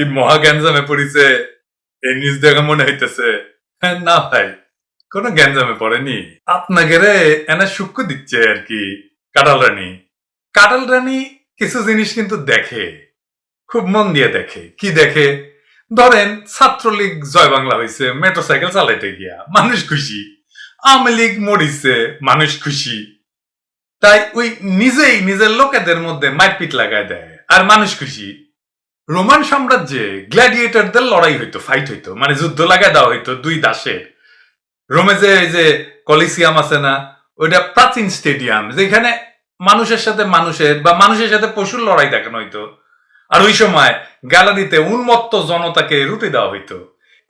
কি মহা গ্যাঞ্জামে পড়িছে? এই নিউজ দেখে মনে হইতেছে। হ্যাঁ, না ভাই কোন গ্যাঞ্জামে পড়েনি। আপনাকে রে এনে সূক্ষ্ম দিচ্ছে আর কি কাটাল রানী। কাটাল রানী কিছু জিনিস কিন্তু দেখে খুব মন দিয়ে দেখে। কি দেখে? ধরেন ছাত্রলীগ জয় বাংলা হয়েছে মেট্রো সাইকেল চালাইতে গিয়া মানুষ খুশি। আওয়ামী লীগ মরিছে মানুষ খুশি। তাই ওই নিজেই নিজের লোকেদের মধ্যে মারপিট লাগায় দেয় আর মানুষ খুশি। রোমান সাম্রাজ্যে গ্ল্যাডিয়েটরদের লড়াই হইতো ফাইট হইতো মানে যুদ্ধ লাগায় দেওয়া হইতো দুই দাসের। রোমে যে এই যে কলিসিয়াম আছে না, ওইটা প্রাচীন স্টেডিয়াম, যেখানে মানুষের সাথে মানুষের বা মানুষের সাথে পশুর লড়াই দেখানো হইতো। আর ওই সময় গ্যালারিতে উন্মত্ত জনতাকে রুটি দেওয়া হইতো।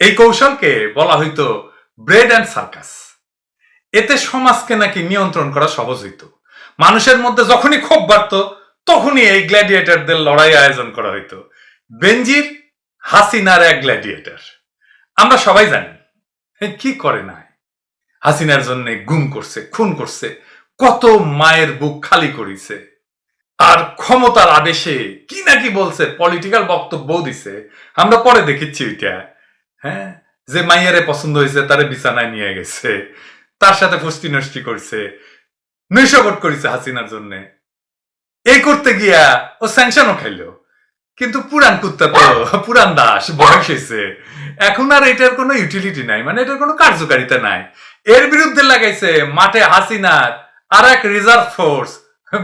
এই কৌশলকে বলা হইতো ব্রেড অ্যান্ড সার্কাস। এতে সমাজকে নাকি নিয়ন্ত্রণ করা সহজ হইতো। মানুষের মধ্যে যখনই ক্ষোভ বাড়ত, তখনই এই গ্ল্যাডিয়েটরদের লড়াই আয়োজন করা হইতো। বেঞ্জির হাসিনার এক গ্ল্যাডিয়েটর আমরা সবাই জানি কি করে নাই? হাসিনার জন্য গুম করছে, খুন করছে, কত মায়ের বুক খালি করিছে। আর ক্ষমতার আদেশে কি নাকি বলছে পলিটিক্যাল বক্তব্য দিছে। আমরা পরে দেখিচ্ছি ওইটা। হ্যাঁ? যে মাইয়ারে পছন্দ হয়েছে, তারে বিছানায় নিয়ে গেছে। তার সাথে ফুষ্টি নষ্টি করছে। নৈশকট করেছে হাসিনার জন্য। এই করতে গিয়া ও স্যাংশনও খাইলো। কিন্তু পুরান কুত্তা তো পুরান দাস, বয়স হয়েছে। এখন আর এটার কোনো ইউটিলিটি নাই মানে এটার কোনো কার্যকারিতা নাই। এর বিরুদ্ধে লাগাইছে মাঠে হাসিনার আর এক রিজার্ভ ফোর্স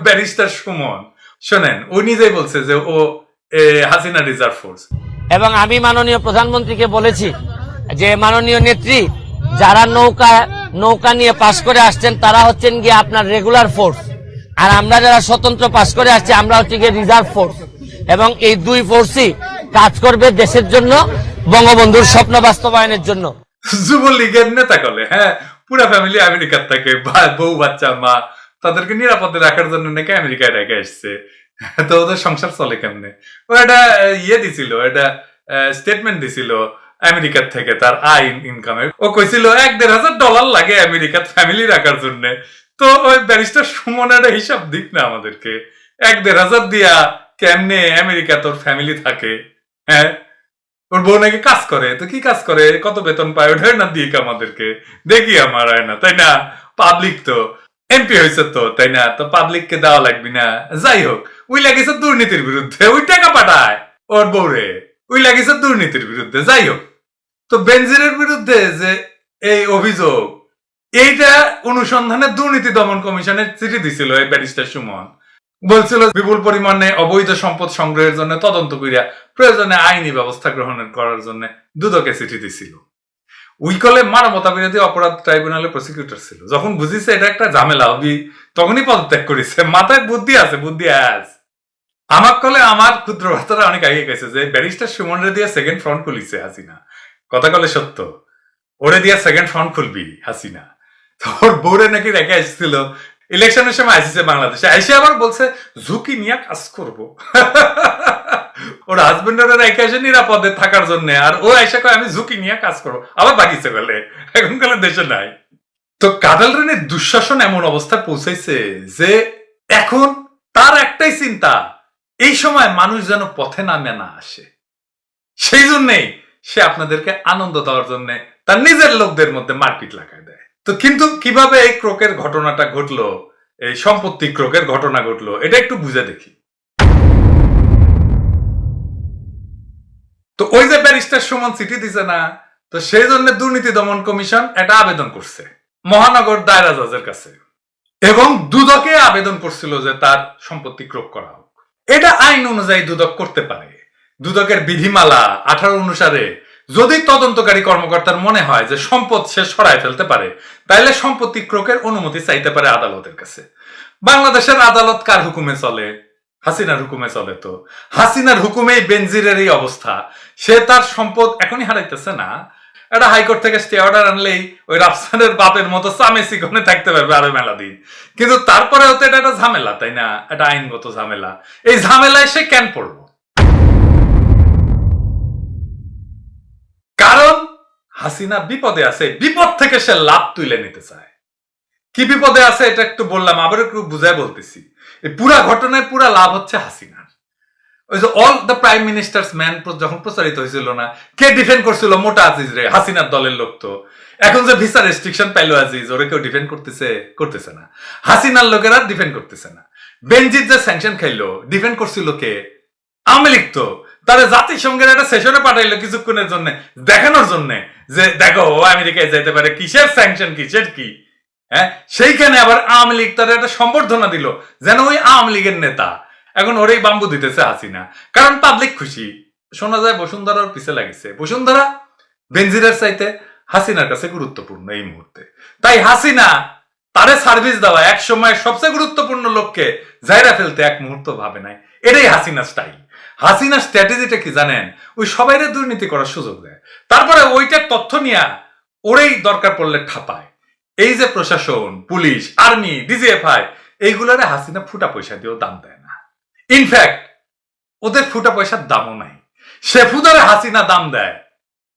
ব্যারিস্টার সুমন। শোনেন, ও নিজেই বলছে যে ও হাসিনা রিজার্ভ ফোর্স এবং আমি মাননীয় প্রধানমন্ত্রীকে বলেছি যে মাননীয় নেত্রী, যারা নৌকা নৌকা নিয়ে পাশ করে আসছেন, তারা হচ্ছেন গিয়ে আপনার রেগুলার ফোর্স আর আমরা যারা স্বতন্ত্র পাশ করে আসছি, আমরা হচ্ছে গিয়ে রিজার্ভ ফোর্স এবং এই দুই ফোর্সই কাজ করবে দেশের জন্য বঙ্গবন্ধুর স্বপ্ন বাস্তবায়নের জন্য। যুবলীগের নেতা কলে হ্যাঁ? পুরা ফ্যামিলি আমেরিকার থাকে বউ বাচ্চা মা। তাদেরকে নিরাপদে রাখার জন্য নাকি আমেরিকায় রেখে আসছে। তো ওদের সংসার চলে কেমনে? ও আহ, ইয়ে দিছিল এটা স্টেটমেন্ট দিছিল আমেরিকার থেকে তার আয় ইনকামের ও কইছিল এক দেড় হাজার ডলার লাগে আমেরিকার ফ্যামিলি রাখার জন্য। তো ওই ব্যারিস্টার সুমন একটা হিসাব দিক না আমাদেরকে। এক দেড় হাজার দিয়া কেমনে আমেরিকা তোর ফ্যামিলি থাকে? হ্যাঁ? ওর বউ নাকি কাজ করে, তো কি কাজ করে? কত বেতন পায়? ওঠার না দিক আমাদেরকে। দেখি আমার হয় না তাই না? পাবলিক তো। এমপি হয়েছে তো, তাই না? তো পাবলিককে দেওয়া লাগবে না। যাই হোক, ওই লাগিয়েছে দুর্নীতির বিরুদ্ধে। ওই টাকা পাঠায় ওর বউরে ওই লাগিয়েছে দুর্নীতির বিরুদ্ধে। যাই হোক, তো বেনজিরের বিরুদ্ধে যে এই অভিযোগ, এইটা অনুসন্ধানে দুর্নীতি দমন কমিশনের চিঠি দিছিল এই ব্যারিস্টার সুমন। বলছিল বিপুল পরিমাণে অবৈধ সম্পদ সংগ্রহের জন্য তদন্ত করিয়া প্রয়োজনে আইনি ব্যবস্থা গ্রহণের করার জন্য দুদকে চিঠি দিছিল। উইকলে মানবতা বিরোধী অপরাধ ট্রাইব্যুনালে প্রসিকিউটর ছিল। যখন বুঝিছে এটা একটা ঝামেলা হবি তখনই পদত্যাগ করেছে। মাথায় বুদ্ধি আছে, বুদ্ধি আস আমার কলে আমার ক্ষুদ্র ভাতারা অনেক আগে গেছে যে, ব্যারিস্টার সুমনরে দিয়ে সেকেন্ড ফ্রন্ট খুলিছে হাসিনা। কথা কলে সত্য। ওরে দিয়ে সেকেন্ড ফ্রন্ট খুলবি হাসিনা। তো ওর বউরে নাকি রেখে আসছিল ইলেকশনের সময় আসিছে বাংলাদেশে। এসে আবার বলছে, ঝুঁকি নিয়ে কাজ করব। ওর আসে নিরাপদে থাকার জন্য, আর ও এসে কয়, আমি ঝুঁকি নিয়ে কাজ করব। আবার বাকিছে কালে দেশে নাই। তো কাদাল রেনের দুঃশাসন এমন অবস্থায় পৌঁছাইছে যে এখন তার একটাই চিন্তা, এই সময় মানুষ যেন পথে নামে না আসে। সেই জন্যেই সে আপনাদেরকে আনন্দ দেওয়ার জন্য তার নিজের লোকদের মধ্যে মারপিট লাগায় দেয়। তো কিন্তু কীভাবে এই ক্রোকের ঘটনাটা ঘটলো? এই সম্পত্তি ক্রোকের ঘটনা ঘটলো? এটা একটু বুঝে দেখি। তো ওই যে ব্যারিস্টার সুমন চিঠি দিছে না, তো সেই জন্য দুর্নীতি দমন কমিশন এটা আবেদন করছে, মহানগর দায়রা জজের কাছে। এবং দুদকে আবেদন করছিল যে তার সম্পত্তি ক্রোক করা হোক। এটা আইন অনুযায়ী দুদক করতে পারে। দুদকের বিধিমালা আঠারো অনুসারে যদি তদন্তকারী কর্মকর্তার মনে হয় যে সম্পদ সে সরায় ফেলতে পারে তাহলে সম্পত্তি ক্রোকের অনুমতি চাইতে পারে আদালতের কাছে। বাংলাদেশের আদালত কার হুকুমে চলে? হাসিনার হুকুমে চলে তো। হাসিনার হুকুমেই বেনজিরের এই অবস্থা। সে তার সম্পদ এখনই হারাইতেছে না। একটা হাইকোর্ট থেকে স্টে অর্ডার আনলেই ওই রাফসানের বাপের মতো সামে সিকনে থাকতে পারবে আরও মেলা দিন। কিন্তু তারপরেও তো এটা একটা ঝামেলা, তাই না? এটা আইনগত ঝামেলা। এই ঝামেলায় সে কেন পড়ল হাসিনা বিপদে আছে, বিপদ থেকে সে লাভ তুলে নিতে চায়। কি বিপদে আছে এটা একটু বললাম আবার একটু বুঝায় বলতেছি। এই পুরা ঘটনায় পুরা লাভ হচ্ছে হাসিনার। ওই যে all the prime minister's man যখন প্রচারিত হয়েছিল না, কে ডিফেন্ড করছিল? মোটা আজিজ রে, হাসিনার দলের লোক তো। এখন যে ভিসা রেস্ট্রিকশন পাইলো আজিজ, ওরে কেউ ডিফেন্ড করতেছে করতেছে না। হাসিনার লোকেরা ডিফেন্ড করতেছে না। বেনজিৎ যে স্যাংশন খাইলো ডিফেন্ড করছিল কে? আওয়ামী তো। তারা জাতিসংঘের একটা সেশনে পাঠাইলো কিছুক্ষণের জন্য, দেখানোর জন্য, যে দেখো, ও আমেরিকায় যেতে পারে, কিসের স্যাংশন কিসের কি? হ্যাঁ? সেইখানে আবার আওয়ামী লীগ তার একটা সম্বর্ধনা দিল, যেন ওই আওয়ামী লীগের নেতা, এখন ওরেই বাম্বু দিতেছে হাসিনা। কারণ পাবলিক খুশি। শোনা যায় বসুন্ধরার পিছে লাগিছে। বসুন্ধরা, বেনজিরের চাইতে হাসিনার কাছে গুরুত্বপূর্ণ এই মুহূর্তে। তাই হাসিনা তারে সার্ভিস দেওয়া এক সময় সবচেয়ে গুরুত্বপূর্ণ লোককে জায়রা ফেলতে এক মুহূর্ত ভাবে নাই। এটাই হাসিনা স্টাইল হাসিনার স্ট্র্যাটেজিটা কি জানেন? ওই সবাইরে দুর্নীতি করার সুযোগ দেয়। তারপরে ওইটার তথ্য নিয়ে ওরেই দরকার পড়লে ঠাপায়। এই যে প্রশাসন, পুলিশ, আর্মি, ডিজিএফআই, এইগুলারে হাসিনা ফুটা পয়সা দিয়েও দাম দেয় না। ইনফ্যাক্ট ওদের ফুটা পয়সার দামও নাই। সে ফুদারে হাসিনা দাম দেয়,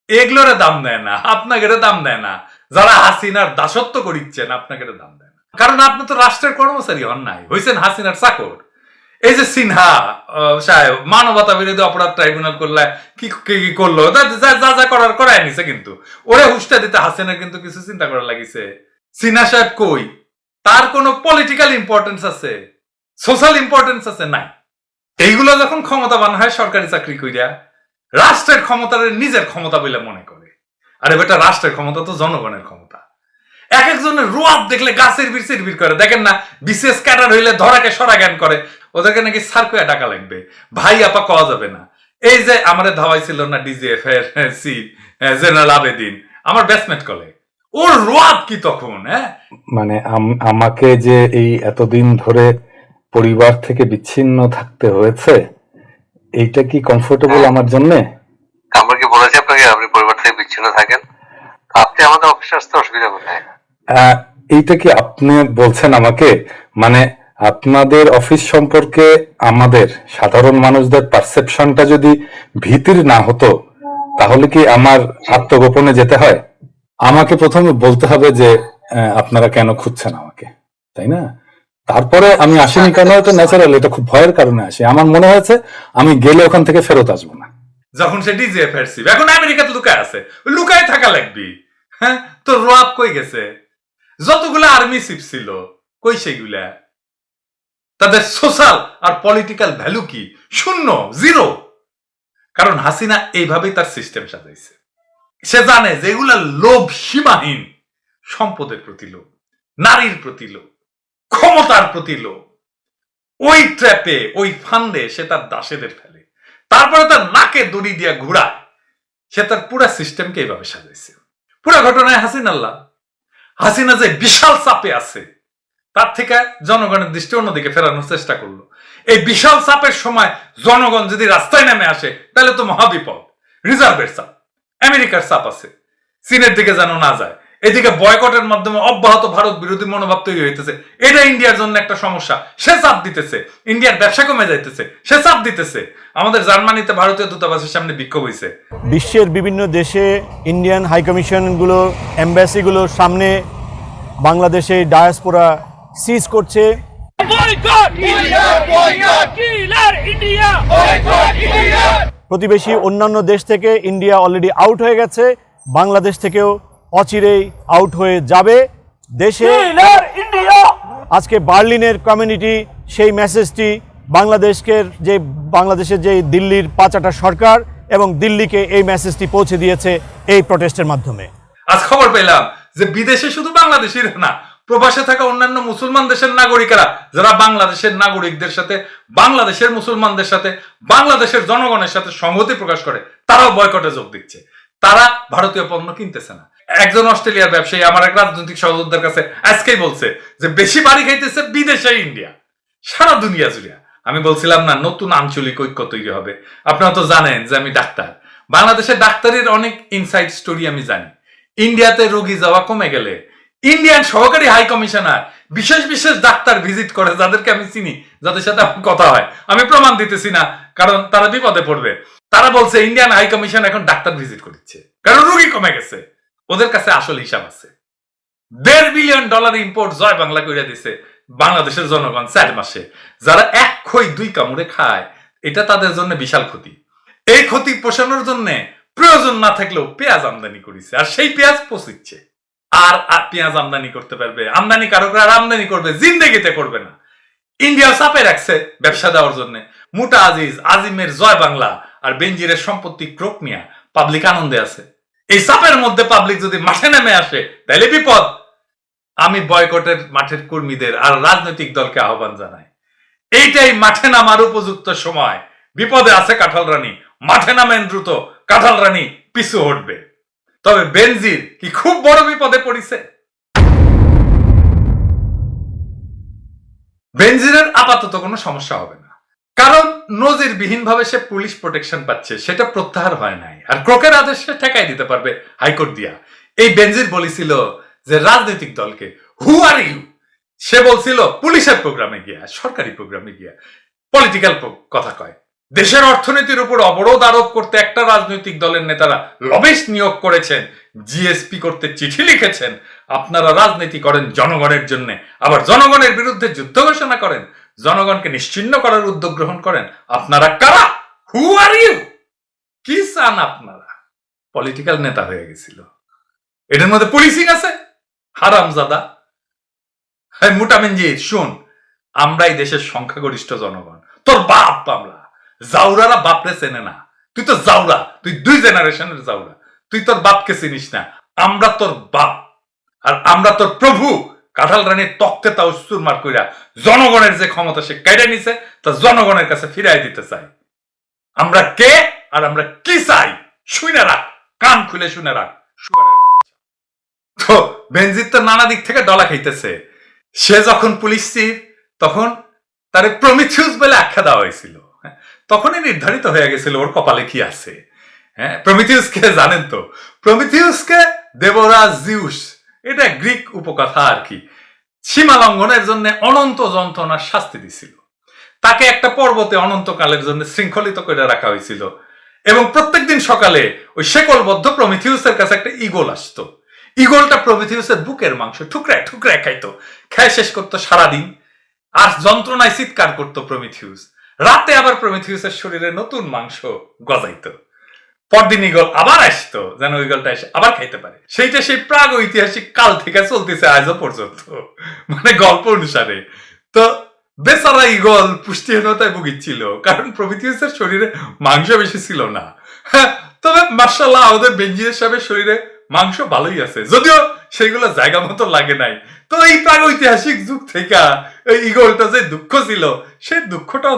এগুলোরে দাম দেয় না আপনাকে দাম দেয় না। যারা হাসিনার দাসত্ব করিচ্ছেন আপনাকে দাম দেয় না। কারণ আপনি তো রাষ্ট্রের কর্মচারী হন নাই হয়েছেন হাসিনার চাকর। এই যে সিনহা সাহেব, মানবতা বিরোধী অপরাধ ট্রাইব্যুনাল করলে কি কি করল? যা যা করার করাই নিছে কিন্তু। ওরে হুশটা দিতে হাসিনার কিন্তু কিছু চিন্তা করা লাগিছে। সিনহা সাহেব কই? তার কোনো পলিটিক্যাল ইম্পর্টেন্স আছে? সোশ্যাল ইম্পর্টেন্স আছে? নাই। এইগুলো যখন ক্ষমতাবান হয়, সরকারি চাকরি কইরা, রাষ্ট্রের ক্ষমতার নিজের ক্ষমতা বলে মনে করে। আরে বেটা, রাষ্ট্রের ক্ষমতা তো জনগণের ক্ষমতা। এক একজনের রোয়াব দেখলে গাছের বীর বীর করে। দেখেন না, বিশেষ ক্যাডার হইলে ধরাকে সরা জ্ঞান করে। ওদেরকে নাকি সার্কুয়া টাকা লাগবে। ভাই আপা কওয়া যাবে না। এই যে আমাদের ধাওয়াই ছিল না ডিজিএফ এর সি জেনারেল আবেদিন আমার ব্যাটসম্যাট কলে। ওর রোয়াব কি তখন হ্যাঁ? মানে আমাকে যে এই এতদিন ধরে পরিবার থেকে বিচ্ছিন্ন থাকতে হয়েছে এইটা কি কমফোর্টেবল আমার জন্য? আমরা কি বলেছি আপনাকে? আপনি পরিবার থেকে বিচ্ছিন্ন থাকেন। আপনি আমাদের অফিসে আসতে অসুবিধা কোথায়? এইটা কি আপনি বলছেন আমাকে? মানে আপনাদের অফিস সম্পর্কে আমাদের সাধারণ মানুষদের পারসেপশনটা যদি ভীতির না হতো, তাহলে কি আমার আত্মগোপনে যেতে হয়? আমাকে প্রথমে বলতে হবে যে আপনারা কেন খুঁজছেন আমাকে, তাই না? তারপরে আমি আসিনি কেন? এটা ন্যাচারাল এটা খুব ভয়ের কারণে আসি। আমার মনে হয়েছে আমি গেলে ওখান থেকে ফেরত আসব না। যখন সে ডিজিএফ এর চিফ এখন আমেরিকাতে লুকায় আছে। লুকায় থাকা লাগবি। হ্যাঁ? তো রোয়াব কই গেছে? যতগুলো আর্মি চিফ ছিল, কই সেগুলা তাদের সোশ্যাল আর পলিটিক্যাল ভ্যালু কি? শূন্য জিরো কারণ হাসিনা এইভাবেই তার সিস্টেম সাজাইছে। সে জানে যে এগুলা লোভ সীমাহীন, সম্পদের প্রতি লোভ, নারীর প্রতি লোভ, ক্ষমতার প্রতি লোভ। ওই ট্র্যাপে ওই ফান্ডে সে তার দাসেদের ফেলে। তারপরে তার নাকে দড়ি দিয়া ঘুরায়। সে তার পুরা সিস্টেমকে এইভাবে সাজাইছে। পুরা ঘটনায় হাসিন আল্লাহ হাসিনা যে বিশাল চাপে আছে তার থেকে জনগণের দৃষ্টি অন্যদিকে ফেরানোর চেষ্টা করল। এই বিশাল চাপের সময় জনগণ যদি রাস্তায় নেমে আসে, তাহলে তো মহাবিপদ রিজার্ভের চাপ, আমেরিকার চাপ আছে। চীনের দিকে যেন না যায়। এদিকে বয়কটের মাধ্যমে অব্যাহত ভারত বিরোধী মনোভাব তৈরি হইতেছে। এটা ইন্ডিয়ার জন্য একটা সমস্যা। সে চাপ দিতেছে। ইন্ডিয়ার ব্যবসা কমে যাইতেছে। সে চাপ দিতেছে। আমাদের জার্মানিতে ভারতীয় দূতাবাসের সামনে বিক্ষোভ হয়েছে বিশ্বের বিভিন্ন দেশে ইন্ডিয়ান হাই কমিশনগুলো, এম্বাসিগুলোর সামনে বাংলাদেশে ডায়াসপোরা সিজ করছে! প্রতিবেশী অন্যান্য দেশ থেকে ইন্ডিয়া অলরেডি আউট হয়ে গেছে। বাংলাদেশ থেকেও অচিরেই আউট হয়ে যাবে। দেশে আজকে বার্লিনের কমিউনিটি সেই মেসেজটি বাংলাদেশকে যে বাংলাদেশের যে দিল্লির পাঁচাটা সরকার এবং দিল্লিকে এই মেসেজটি পৌঁছে দিয়েছে এই প্রটেস্টের মাধ্যমে। আজ খবর পেলাম যে বিদেশে শুধু বাংলাদেশির না প্রবাসে থাকা অন্যান্য মুসলমান দেশের নাগরিকেরা, যারা বাংলাদেশের নাগরিকদের সাথে, বাংলাদেশের মুসলমানদের সাথে, বাংলাদেশের জনগণের সাথে সংহতি প্রকাশ করে, তারাও বয়কটে যোগ দিচ্ছে। তারা ভারতীয় পণ্য কিনতেছে না। একজন অস্ট্রেলিয়ার ব্যবসায়ী, আমার এক রাজনৈতিক সহযোদ্ধার কাছে আজকেই বলছে যে, বেশি বাড়ি খাইতেছে বিদেশে ইন্ডিয়া, সারা দুনিয়া জুড়ে আমি বলছিলাম, না, নতুন আঞ্চলিক ঐক্য তৈরি হবে। আপনারা তো জানেন যে আমি ডাক্তার। বাংলাদেশের ডাক্তারের অনেক ইনসাইড স্টোরি আমি জানি। ইন্ডিয়াতে রোগী যাওয়া কমে গেলে ইন্ডিয়ান সহকারী হাই কমিশনার বিশেষ বিশেষ ডাক্তার ভিজিট করে, যাদেরকে আমি চিনি, যাদের সাথে আমার কথা হয়। আমি প্রমাণ দিতেছি না, কারণ তারা বিপদে পড়বে। তারা বলছে ইন্ডিয়ান হাই কমিশন এখন ডাক্তার ভিজিট করছে কারণ রোগী কমে গেছে। ওদের কাছে আসল হিসাব আছে। দেড় billion dollar import Joy Bangla করে দিছে বাংলাদেশের জনগণ চার মাসে। যারা এক খই দুই কামড়ে খায়, এটা তাদের জন্য বিশাল ক্ষতি। এই ক্ষতি পোষানোর জন্য প্রয়োজন না থাকলেও পেঁয়াজ আমদানি করেছে, আর সেই পেঁয়াজ পচিচ্ছে। আর আর পেঁয়াজ আমদানি করতে পারবে। আমদানি কারকরা আর আমদানি করবে, জিন্দেগিতে করবে না। ইন্ডিয়া চাপে রাখছে ব্যবসা দেওয়ার জন্য। মুটা আজিজ, আজিমের জয় বাংলা আর বেঞ্জিরের সম্পত্তি ক্রোক নিয়া পাবলিক আনন্দে আছে। এই চাপের মধ্যে পাবলিক যদি মাঠে নেমে আসে তাহলে বিপদ। আমি বয়কটের মাঠের কর্মীদের আর রাজনৈতিক দলকে আহ্বান জানাই। এইটাই মাঠে নামার উপযুক্ত সময়। বিপদে আছে কাঁঠাল রানী। মাঠে নামেন দ্রুত, কাঁঠাল রানী পিছু হটবে। তবে বেনজির কি খুব বড় বিপদে পড়িছে? বেনজিরের আপাতত কোনো সমস্যা হবে না। কারণ নজিরবিহীন ভাবে সে পুলিশ প্রোটেকশন পাচ্ছে, সেটা প্রত্যাহার হয় নাই। আর ক্রোকের আদেশ ঠেকাই দিতে পারবে হাইকোর্ট দিয়া। এই বেনজির বলেছিল যে রাজনৈতিক দলকে হু আর ইউ সে বলছিল, পুলিশের প্রোগ্রামে গিয়া, সরকারি প্রোগ্রামে গিয়া, পলিটিক্যাল কথা কয়। দেশের অর্থনীতির উপর অবরোধ আরোপ করতে একটা রাজনৈতিক দলের নেতারা লবেশ নিয়োগ করেছেন জিএসপি করতে চিঠি লিখেছেন। আপনারা রাজনীতি করেন জনগণের জন্য। আবার জনগণের বিরুদ্ধে যুদ্ধ ঘোষণা করেন। জনগণকে নিশ্চিন্ন করার উদ্যোগ গ্রহণ করেন। আপনারা কারা? হু আর ইউ কি চান আপনারা? পলিটিক্যাল নেতা হয়ে গেছিল। এটার মধ্যে পুলিশিং আছে? হারামজাদা। হ্যাঁ মুটামেঞ্জির শুন। আমরাই দেশের সংখ্যাগরিষ্ঠ জনগণ। তোর বাপ আমরা জাউরারা বাপরে চেনে না। তুই তো জাউরা তুই দুই জেনারেশনের জাউরা। তুই তোর বাপকে চিনিস না আমরা তোর বাপ। আর আমরা তোর প্রভু। কাঁঠাল রানীর তক্তে তা উস্তুর মার কইরা জনগণের যে ক্ষমতা সে কেড়ে নিছে তা জনগণের কাছে ফিরাই দিতে চাই আমরা কে আর আমরা কি চাই? শুনে রাখ কান খুলে শুনে রাখ। তো বেনজির তো নানা দিক থেকে ডলা খাইতেছে। সে যখন পুলিশ চিফ তখন তারে প্রমিথিউস বলে আখ্যা দেওয়া হয়েছিল। হ্যাঁ, তখনই নির্ধারিত হয়ে গেছিল ওর কপালে কি আছে। হ্যাঁ প্রমিথিউসকে জানেন তো। প্রমিথিউসকে দেবরাজ জিউস, এটা গ্রিক উপকথা আর কি। সীমা লঙ্ঘনের জন্য অনন্ত যন্ত্রণার শাস্তি দিছিল। তাকে একটা পর্বতে অনন্তকালের জন্য শৃঙ্খলিত করে রাখা হয়েছিল। এবং প্রত্যেকদিন সকালে ওই শেকলবদ্ধ প্রমিথিউসের কাছে একটা ইগল আসতো। ইগলটা প্রমিথিউসের বুকের মাংস ঠুকরায় ঠুকরায় খাইতো। খেয়ে শেষ করতো সারাদিন। আর যন্ত্রণায় চিৎকার করতো প্রমিথিউস। রাতে আবার প্রমিথিউসের শরীরে নতুন মাংস গজাইতো। পরদিন ইগল আবার আসতো যেন ইগলটা এসে আবার খাইতে পারে। সেইটা সেই প্রাগ ঐতিহাসিক কাল থেকে চলতেছে আজও পর্যন্ত। মানে গল্প অনুসারে। তো বেচারা ইগল পুষ্টিহীনতায় ভুগিচ্ছিল কারণ প্রমিথিউসের শরীরে মাংস বেশি ছিল না। হ্যাঁ, তবে মার্শাল্লাহ আমাদের বেঞ্জিরের সাহেবের শরীরে মাংস ভালোই আছে যদিও সেগুলো জায়গা মতো লাগে নাই। তো এই প্রাগ ঐতিহাসিক যুগ থেকে এই ইগলটা যে দুঃখ ছিল সেই দুঃখটা